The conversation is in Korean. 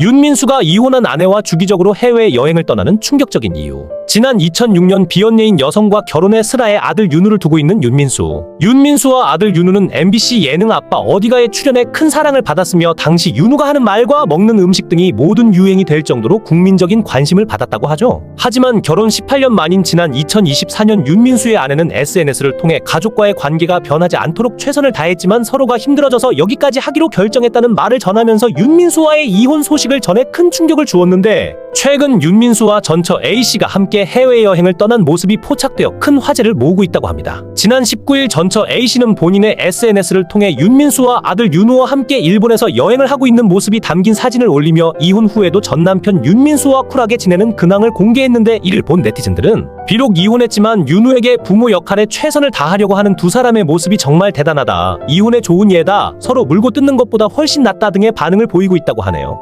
윤민수가 이혼한 아내와 주기적으로 해외 여행을 떠나는 충격적인 이유. 지난 2006년 비연예인 여성과 결혼해 슬아의 아들 윤우를 두고 있는 윤민수. 윤민수와 아들 윤우는 MBC 예능 아빠 어디가에 출연해 큰 사랑을 받았으며 당시 윤우가 하는 말과 먹는 음식 등이 모든 유행이 될 정도로 국민적인 관심을 받았다고 하죠. 하지만 결혼 18년 만인 지난 2024년 윤민수의 아내는 SNS를 통해 가족과의 관계가 변하지 않도록 최선을 다했지만 서로가 힘들어져서 여기까지 하기로 결정했다는 말을 전하면서 윤민수와의 이혼 소식 을 전해 큰 충격을 주었는데 최근 윤민수와 전처 A씨가 함께 해외여행을 떠난 모습이 포착되어 큰 화제를 모으고 있다고 합니다. 지난 19일 전처 A씨는 본인의 SNS를 통해 윤민수와 아들 윤우와 함께 일본에서 여행을 하고 있는 모습이 담긴 사진을 올리며 이혼 후에도 전 남편 윤민수와 쿨하게 지내는 근황을 공개했는데 이를 본 네티즌들은 비록 이혼했지만 윤우에게 부모 역할에 최선을 다하려고 하는 두 사람의 모습이 정말 대단하다. 이혼의 좋은 예다. 서로 물고 뜯는 것보다 훨씬 낫다 등의 반응을 보이고 있다고 하네요.